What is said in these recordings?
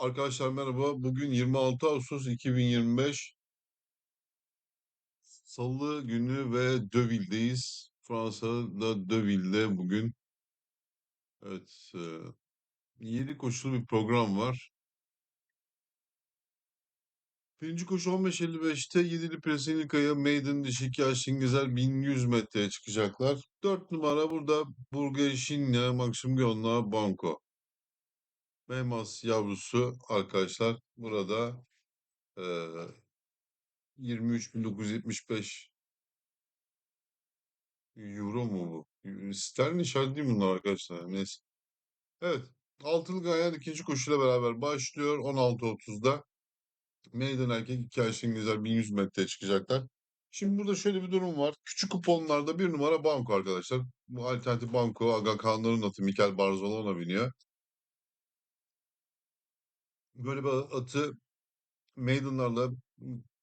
Arkadaşlar merhaba. Bugün 26 Ağustos 2025 Salı günü ve Deauville'deyiz. Fransa'da Deauville'de bugün. Evet, e, 7 koşulu bir program var. Birinci koşu 15.55'te 7'li Presilika'ya Maiden dişi iki yaşlı İngilizler 1100 metreye çıkacaklar. 4 numara burada Burgeshinya Maxim Gyonla Banco. Mehmas yavrusu arkadaşlar burada e, 23.975 Euro mu bu? Sterlin işareti değil bunlar arkadaşlar. Neyse. Evet. Altılı Ganyan ikinci koşuyla beraber başlıyor. 16.30'da. Meydan erkek iki yaşlı İngilizler 1100 metreye çıkacaklar. Şimdi burada şöyle bir durum var. Küçük kuponlarda bir numara banko arkadaşlar. Bu alternatif banko Aga Kağanların atı Mikel Barzolona biniyor. Böyle bir atı meydanlarla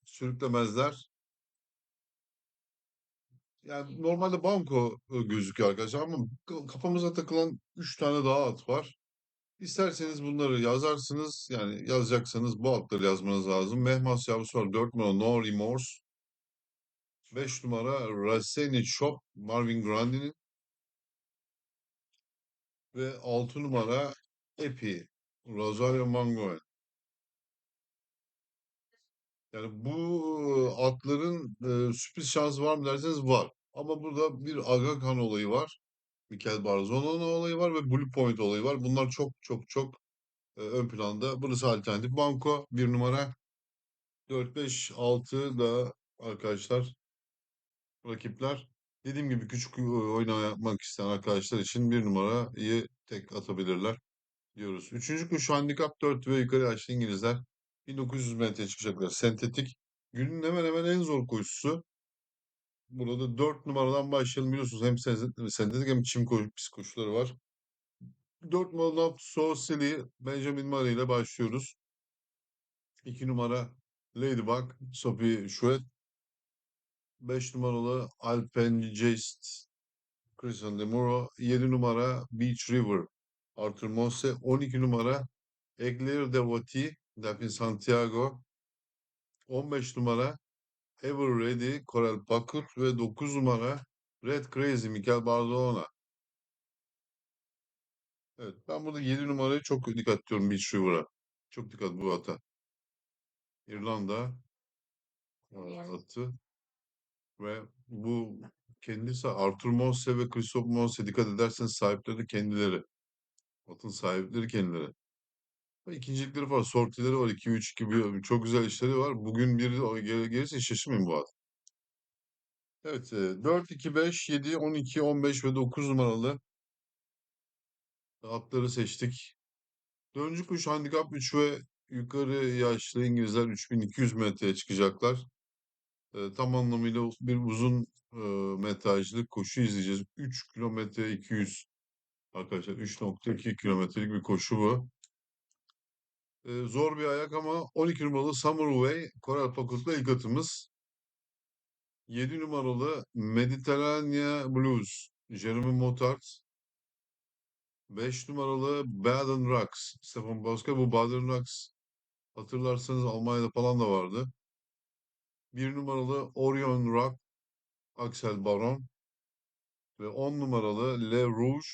sürüklemezler. Yani normalde banko gözüküyor arkadaşlar ama kafamıza takılan 3 tane daha at var. İsterseniz bunları yazarsınız. Yani yazacaksanız bu atları yazmanız lazım. Mehmas yavrusu var. 4 numara No Remorse. 5 numara Rasseni Shop Marvin Grandi'nin. Ve 6 numara Epi Rosario Mangoen. Yani bu atların e, sürpriz şansı var mı derseniz var. Ama burada bir Aga Khan olayı var. Mikel Barzolona olayı var ve Blue Point olayı var. Bunlar çok çok çok e, ön planda. Burası alternatif banko. Bir numara 4, 5, 6 da arkadaşlar rakipler. Dediğim gibi küçük oyuna yapmak isteyen arkadaşlar için bir numarayı tek atabilirler diyoruz. Üçüncü kuş handikap 4 ve yukarı yaşlı İngilizler 1900 metreye çıkacaklar. Sentetik. Günün hemen hemen en zor koşusu. Burada 4 numaradan başlayalım biliyorsunuz. Hem sentetik hem çim koşu, pis koşuları var. 4 numaradan Sosili Benjamin Murray ile başlıyoruz. 2 numara Ladybug Sophie Chouette 5 numaralı Alpengist Christian Demuro, 7 numara Beach River Arthur Mosse, 12 numara Eglir Devoti Delfin Santiago, 15 numara Ever Ready Coral Pakut ve 9 numara Red Crazy Mikel Bardona. Evet ben burada 7 numarayı çok dikkat ediyorum Beach River'a. Çok dikkat bu ata. İrlanda atı ve bu kendisi Arthur Monse ve Christophe Monse dikkat ederseniz sahipleri kendileri. Atın sahipleri kendileri. İkincilikleri var, sortileri var. 2-3 gibi çok güzel işleri var. Bugün biri de gel gelirse şaşırmayın bu at. Evet, e, 4, 2, 5, 7, 12, 15 ve 9 numaralı atları seçtik. Dördüncü kuş handikap 3 ve yukarı yaşlı İngilizler 3200 metreye çıkacaklar. E, tam anlamıyla bir uzun e, metrajlı koşu izleyeceğiz. 3 kilometre 200 arkadaşlar 3.2 kilometrelik bir koşu bu. Zor bir ayak ama 12 numaralı Way Koral Pakut'la ilk atımız. 7 numaralı Mediterranean Blues Jeremy Motard. 5 numaralı Baden Rocks Stefan Boska. Bu Baden Rocks hatırlarsanız Almanya'da falan da vardı. 1 numaralı Orion Rock Axel Baron ve 10 numaralı Le Rouge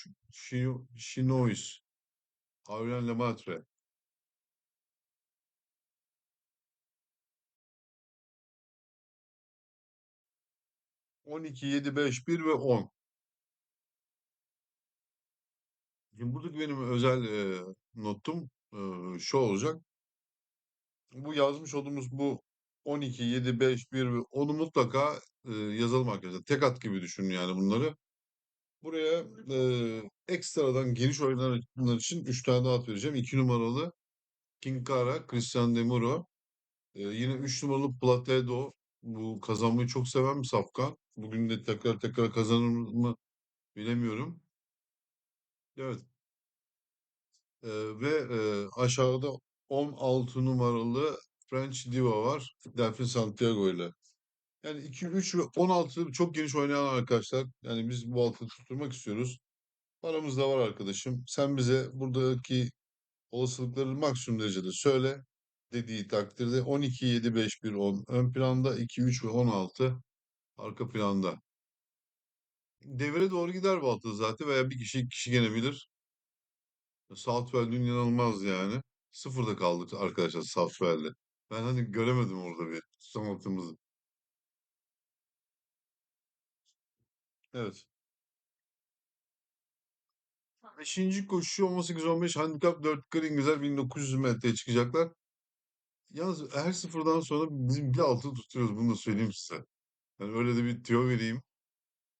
Chinois Aurélien Lemaitre. On iki, yedi, beş, bir ve on. Şimdi buradaki benim özel e, notum e, şu olacak. Bu yazmış olduğumuz bu 12, 7, 5, 1 ve 10'u mutlaka e, yazalım arkadaşlar. Tek at gibi düşünün yani bunları. Buraya e, ekstradan geniş oyunlar için 3 tane at vereceğim. 2 numaralı Kinkara, Christian Demuro. E, yine 3 numaralı Platedo. Bu kazanmayı çok seven bir safkan. Bugün de tekrar tekrar kazanır mı bilemiyorum. Evet. E, ve e, aşağıda 16 numaralı French Diva var. Delfin Santiago ile. Yani 2, 3 ve 16 çok geniş oynayan arkadaşlar. Yani biz bu altı tutturmak istiyoruz. Paramız da var arkadaşım. Sen bize buradaki Olasılıkları maksimum derecede söyle dediği takdirde 12, 7, 5, 1, 10 ön planda, 2, 3 ve 16 arka planda. Devre doğru gider atlı zaten veya bir kişi kişi gene bilir. Southwell inanılmaz yani. Sıfırda kaldık arkadaşlar Southwell'de. Ben hani göremedim orada bir sanatımızı. Evet. Beşinci koşu 18-15 handikap 4 green güzel 1900 metreye çıkacaklar. Yalnız her sıfırdan sonra bizim bir altı tutuyoruz bunu da söyleyeyim size. Yani öyle de bir tüyo vereyim.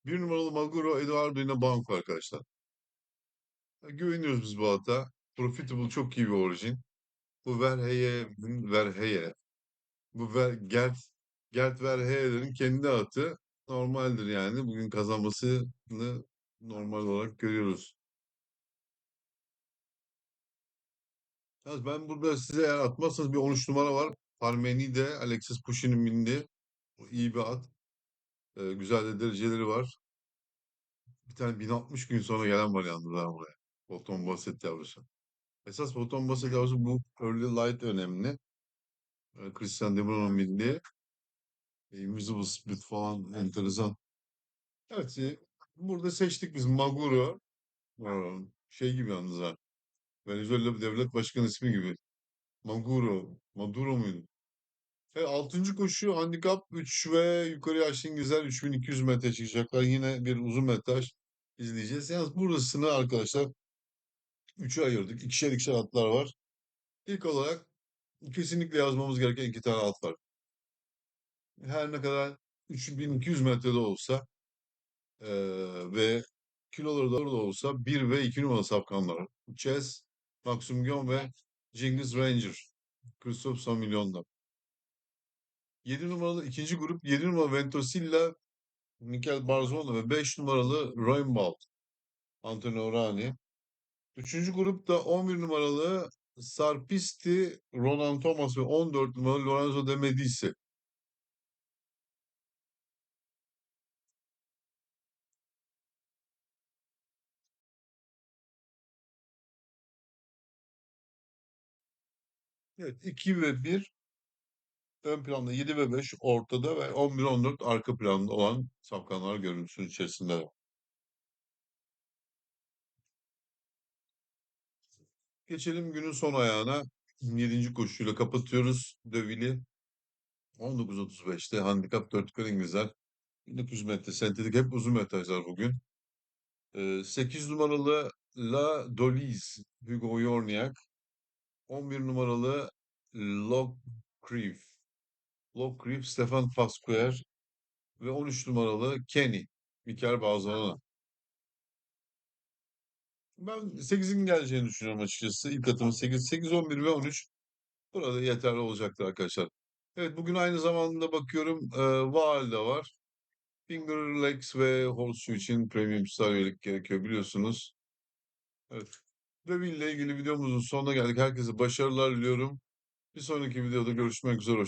Bir numaralı Maguro Eduardo yine banko arkadaşlar. Ya Güveniyoruz biz bu ata. Profitable çok iyi bir orijin. Bu Verheye, Verheye. Bu Ver, Gert, Gert Verheye'lerin kendi atı normaldir yani. Bugün kazanmasını normal olarak görüyoruz. Yalnız ben burada size eğer atmazsanız bir 13 numara var. Parmeni'de Alexis Pucci'nin bindiği. O iyi bir at. Ee, güzel de dereceleri var. Bir tane 1060 gün sonra gelen var yalnız buraya. Bottom Basset yavrusu. Esas Bottom Basset yavrusu bu Early Light önemli. Ee, Christian De Bruyne'un bindiği. e, Invisible Split falan enteresan. Evet. e, burada seçtik biz Maguro. Aa, Şey gibi yalnız ha. Venezuela devlet başkanı ismi gibi. Maguro. Maduro muydu? Evet, 6. koşu handikap 3 ve yukarı yaşlı İngilizler 3200 metre çıkacaklar. Yine bir uzun metraj izleyeceğiz. Yalnız burasını arkadaşlar 3'e ayırdık. İkişer ikişer atlar var. İlk olarak kesinlikle yazmamız gereken iki tane at var. Her ne kadar 3200 metrede olsa eee, ve kiloları da orada olsa 1 ve 2 numaralı safkanlar. Chess, Maxim Gion ve Cengiz Ranger. Christoph Samilyon'da. 7 numaralı ikinci grup 7 numaralı Ventosilla Mikel Barzona ve 5 numaralı Roymbald Antonio Rani. Üçüncü grupta 11 numaralı Sarpisti Ronan Thomas ve 14 numaralı Lorenzo de Medici. Evet 2 ve 1 ön planda 7 ve 5 ortada ve 11-14 arka planda olan safkanlar görüntüsünün içerisinde. Geçelim günün son ayağına. 7. koşuyla kapatıyoruz. Dövili 19.35'te handikap 4 yukarı İngilizler. 1900 metre sentetik hep uzun metrajlar bugün. Ee, 8 numaralı La Dolise Hugo Yorniak. 11 numaralı Lockreef. Lockreef Stefan Pasquier ve 13 numaralı Kenny Mikel Barzana. Ben 8'in geleceğini düşünüyorum açıkçası. İlk atımı 8, 8, 11 ve 13 burada yeterli olacaktır arkadaşlar. Evet bugün aynı zamanda bakıyorum e, Vaal da var. Finger Legs ve Horseshoe için Premium Star üyelik gerekiyor biliyorsunuz. Evet. Deville ile ilgili videomuzun sonuna geldik. Herkese başarılar diliyorum. Bir sonraki videoda görüşmek üzere.